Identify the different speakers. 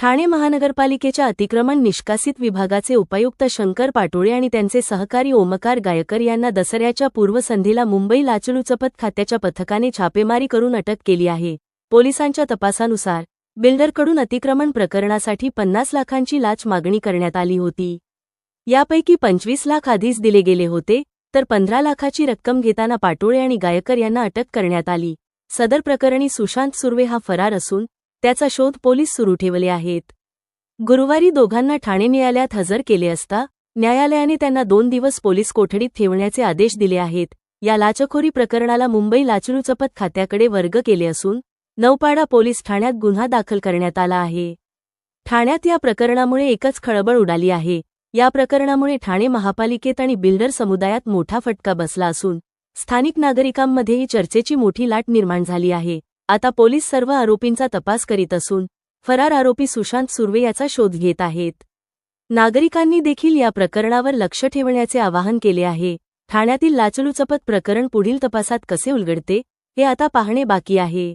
Speaker 1: ठाणे महानगरपालिकेच्या अतिक्रमण निष्कासित विभागाचे उपायुक्त शंकर पाटोळे आणि त्यांचे सहकारी ओमकार गायकर यांना दसऱ्याच्या पूर्वसंधीला मुंबई लाचलुचपत खात्याच्या पथकाने छापेमारी करून अटक केली आहे. पोलिसांच्या तपासानुसार बिल्डरकडून अतिक्रमण प्रकरणासाठी पन्नास लाखांची लाच मागणी करण्यात आली होती. यापैकी पंचवीस लाख आधीच दिले गेले होते तर पंधरा लाखाची रक्कम घेताना पाटोळे आणि गायकर यांना अटक करण्यात आली. सदर प्रकरणी सुशांत सुर्वे हा फरार असून त्याचा शोध पोलीस सुरू ठेवले आहेत. गुरुवारी दोघांना ठाणे न्यायालयात हजर केले असता न्यायालयाने त्यांना दोन दिवस पोलीस कोठडीत ठेवण्याचे आदेश दिले आहेत. या लाचखोरी प्रकरणाला मुंबई लाचलुचपत खात्याकडे वर्ग केले असून नौपाडा पोलीस ठाण्यात गुन्हा दाखल करण्यात आला आहे. ठाण्यात या प्रकरणामुळे एकच खळबळ उडाली आहे. या प्रकरणामुळे ठाणे महापालिकेत आणि बिल्डर समुदायात मोठा फटका बसला असून स्थानिक नागरिकांमध्येही चर्चेची मोठी लाट निर्माण झाली आहे. आता पोलीस सर्व आरोपींचा तपास करीत असून फरार आरोपी सुशांत सुर्वे याचा शोध घेत आहेत. नागरिकांनी देखील या प्रकरणावर लक्ष ठेवण्याचे आवाहन केले आहे. ठाण्यातील लाचलुचपत प्रकरण पुढील तपासात कसे उलगडते हे आता पाहणे बाकी आहे.